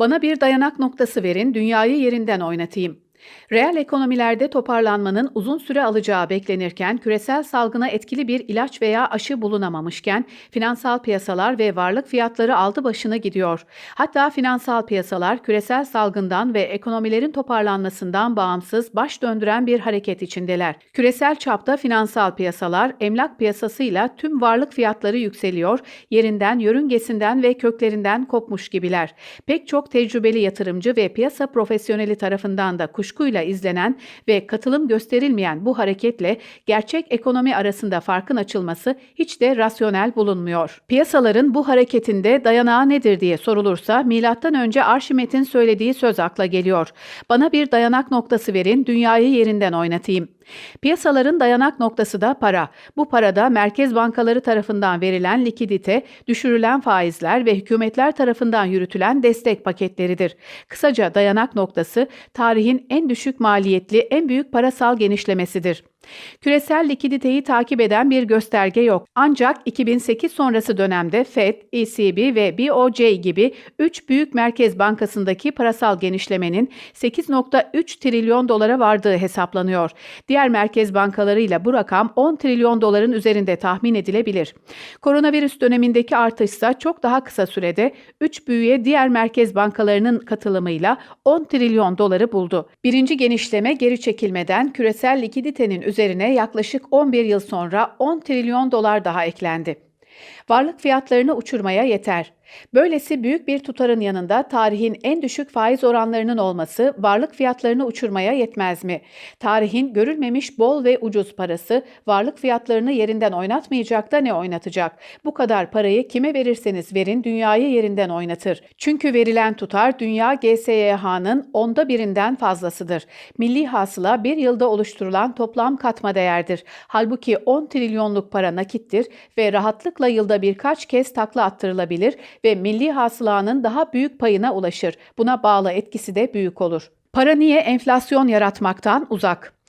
Bana bir dayanak noktası verin, dünyayı yerinden oynatayım. Reel ekonomilerde toparlanmanın uzun süre alacağı beklenirken, küresel salgına etkili bir ilaç veya aşı bulunamamışken, finansal piyasalar ve varlık fiyatları aldı başını gidiyor. Hatta finansal piyasalar küresel salgından ve ekonomilerin toparlanmasından bağımsız baş döndüren bir hareket içindeler. Küresel çapta finansal piyasalar, emlak piyasasıyla tüm varlık fiyatları yükseliyor, yerinden, yörüngesinden ve köklerinden kopmuş gibiler. Pek çok tecrübeli yatırımcı ve piyasa profesyoneli tarafından da kuşkuyla izlenen ve katılım gösterilmeyen bu hareketle gerçek ekonomi arasında farkın açılması hiç de rasyonel bulunmuyor. Piyasaların bu hareketinde dayanağı nedir diye sorulursa milattan önce Arşimet'in söylediği söz akla geliyor. Bana bir dayanak noktası verin, dünyayı yerinden oynatayım. Piyasaların dayanak noktası da para. Bu parada merkez bankaları tarafından verilen likidite, düşürülen faizler ve hükümetler tarafından yürütülen destek paketleridir. Kısaca dayanak noktası tarihin en düşük maliyetli, en büyük parasal genişlemesidir. Küresel likiditeyi takip eden bir gösterge yok. Ancak 2008 sonrası dönemde Fed, ECB ve BOJ gibi 3 büyük merkez bankasındaki parasal genişlemenin 8.3 trilyon dolara vardığı hesaplanıyor. Diğer merkez bankalarıyla bu rakam 10 trilyon doların üzerinde tahmin edilebilir. Koronavirüs dönemindeki artışsa çok daha kısa sürede 3 büyüye diğer merkez bankalarının katılımıyla 10 trilyon doları buldu. Birinci genişleme geri çekilmeden küresel likiditenin üzerine yaklaşık 11 yıl sonra 10 trilyon dolar daha eklendi. Varlık fiyatlarını uçurmaya yeter. Böylesi büyük bir tutarın yanında tarihin en düşük faiz oranlarının olması varlık fiyatlarını uçurmaya yetmez mi? Tarihin görülmemiş bol ve ucuz parası varlık fiyatlarını yerinden oynatmayacak da ne oynatacak? Bu kadar parayı kime verirseniz verin dünyayı yerinden oynatır. Çünkü verilen tutar dünya GSYH'nın onda birinden fazlasıdır. Milli hasıla bir yılda oluşturulan toplam katma değerdir. Halbuki 10 trilyonluk para nakittir ve rahatlıkla yılda birkaç kez takla attırılabilir ve milli hasılanın daha büyük payına ulaşır. Buna bağlı etkisi de büyük olur. Para niye enflasyon yaratmaktan uzak?